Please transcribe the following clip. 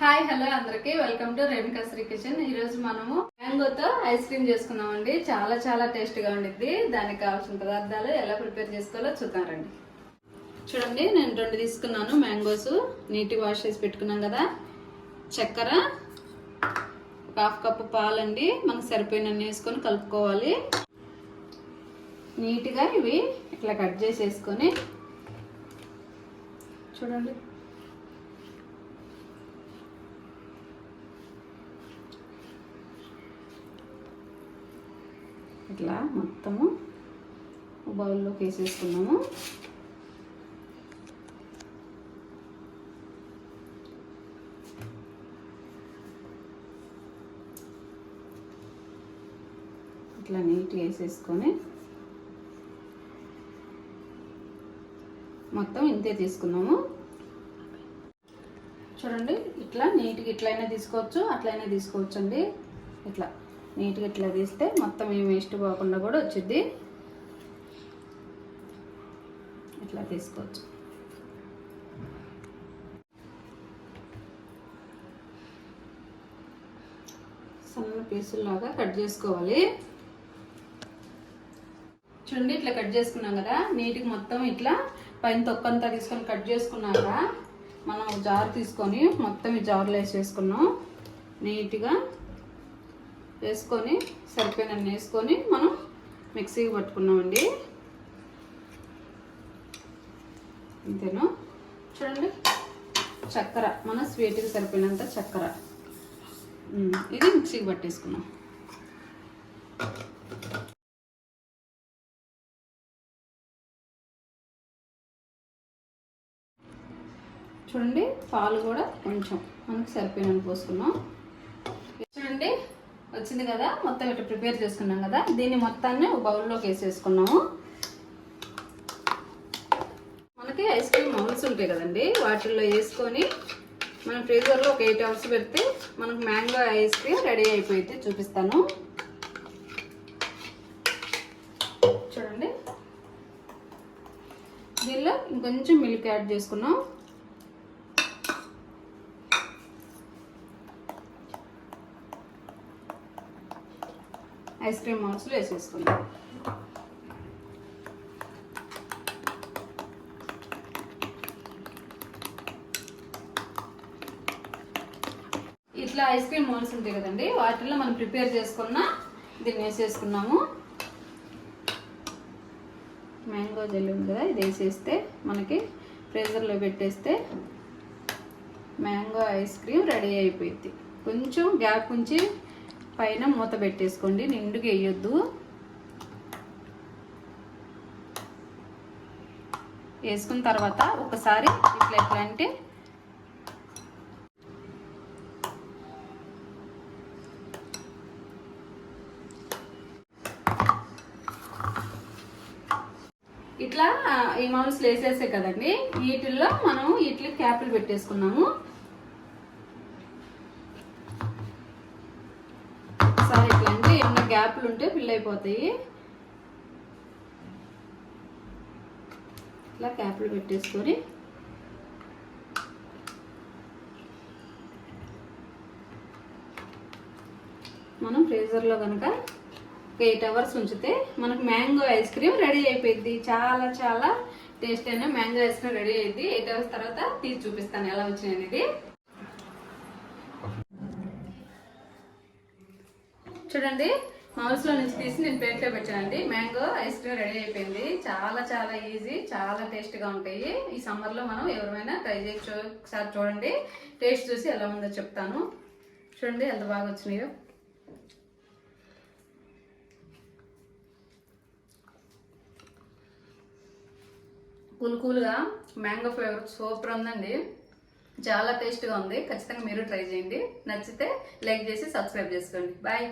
Hi hello అందరికి. Welcome to Renuka Sri kitchen. ఈ రోజు మనము మ్యాంగోతో ఐస్ క్రీమ్ చేసుకున్నామండి. చాలా చాలా టేస్ట్గా ఉండిద్ది. దానికి కావాల్సిన పదార్థాలు ఎలా ప్రిపేర్ చేసుకోవాలో చూద్దాం రండి. చూడండి నేను రెండు తీసుకున్నాను మ్యాంగోస్. నీటి వాష్ చేసి పెట్టుకున్నాం కదా. చక్కెర ఒక హాఫ్ కప్పు పాలండి. మనకు సరిపోయినన్ని వేసుకొని కలుపుకోవాలి. నీట్గా ఇవి ఇట్లా కట్ చేసేసుకొని చూడండి. ఇట్లా మొత్తము బౌల్లోకి వేసేసుకున్నాము. ఇట్లా నీట్గా వేసేసుకొని మొత్తం ఇంతే తీసుకున్నాము. చూడండి ఇట్లా నీట్గా ఇట్లయినా తీసుకోవచ్చు అట్లయినా తీసుకోవచ్చు అండి ఇట్లా. నీట్గా ఇట్లా తీస్తే మొత్తం ఏం వేస్ట్ పోకుండా కూడా వచ్చింది ఇట్లా తీసుకోవచ్చు. సన్న పీసుల్లాగా కట్ చేసుకోవాలి. చూడండి ఇట్లా కట్ చేసుకున్నాం కదా. నీటికి మొత్తం ఇట్లా పైన తొక్కంతా తీసుకొని కట్ చేసుకున్నాక మనం జార్ తీసుకొని మొత్తం ఈ జార్లో వేసేసుకున్నాం. నీట్గా వేసుకొని సరిపోయినన్ని వేసుకొని మనం మిక్సీకి పట్టుకున్నామండి. అంతేనా చూడండి. చక్కెర మన స్వీట్కి సరిపోయినంత చక్కెర. ఇది మిక్సీకి పట్టేసుకున్నాం. చూడండి పాలు కూడా కొంచెం మనకి సరిపోయినని పోసుకున్నాం. చూడండి వచ్చింది కదా మొత్తం ఇట్లా ప్రిపేర్ చేసుకున్నాం కదా. దీన్ని మొత్తాన్ని ఒక బౌల్లోకి వేసేసుకున్నాము. మనకి ఐస్ క్రీమ్ మౌల్స్ ఉంటాయి కదండి వాటిల్లో వేసుకొని మనం ఫ్రీజర్లో ఒక ఎయిట్ అవర్స్ పెడితే మనకు మ్యాంగో ఐస్ క్రీమ్ రెడీ అయిపోయింది చూపిస్తాను. చూడండి. దీనిలో ఇంకొంచెం మిల్క్ యాడ్ చేసుకున్నాం. ఐస్ క్రీమ్ మౌల్స్లో వేసేసుకున్నాం ఇట్లా ఐస్ క్రీమ్ మౌల్స్ ఉంటాయి కదండి వాటిల్లో మనం ప్రిపేర్ చేసుకున్న దీన్ని వేసేసుకున్నాము. మ్యాంగో జెల్ ఉంది కదా ఇది వేసేస్తే మనకి ఫ్రీజర్లో పెట్టేస్తే మ్యాంగో ఐస్ క్రీమ్ రెడీ అయిపోయింది. కొంచెం గ్యాప్ ఉంచి పైన మూత పెట్టేసుకోండి నిండుగా వేయొద్దు. వేసుకున్న తర్వాత ఒకసారి ఇట్లా ఎట్లా అంటే ఇట్లా ఈ మౌల్స్ వేసేసే కదండి. వీటిల్లో మనం ఇట్లా క్యాపులు పెట్టేసుకున్నాము ఒకసారి ఇట్లా అంటే గ్యాప్లు ఉంటే ఫిల్ అయిపోతాయి ఇట్లా క్యాప్లు పెట్టేసుకొని మనం ఫ్రీజర్లో కనుక ఒక ఎయిట్ అవర్స్ ఉంచితే మనకు మ్యాంగో ఐస్ క్రీమ్ రెడీ అయిపోయింది. చాలా చాలా టేస్ట్ అయిన మ్యాంగో ఐస్ క్రీమ్ రెడీ అయింది. ఎయిట్ అవర్స్ తర్వాత తీసి చూపిస్తాను ఎలా వచ్చింది అనేది. చూడండి హౌస్లో నుంచి తీసి నేను ప్లేట్లో పెట్టానండి. మ్యాంగో ఐస్ క్రీమ్ రెడీ అయిపోయింది. చాలా చాలా ఈజీ చాలా టేస్ట్గా ఉంటాయి. ఈ సమ్మర్లో మనం ఎవరైనా ట్రై చేయొచ్చు. ఒకసారి చూడండి. టేస్ట్ చూసి ఎలా ఉందో చెప్తాను. చూడండి ఎంత బాగా వచ్చినాయో. కూల్ కూల్గా మ్యాంగో ఫ్లేవర్ సూపర్ ఉందండి. చాలా టేస్ట్గా ఉంది. ఖచ్చితంగా మీరు ట్రై చేయండి. నచ్చితే లైక్ చేసి సబ్స్క్రైబ్ చేసుకోండి. బాయ్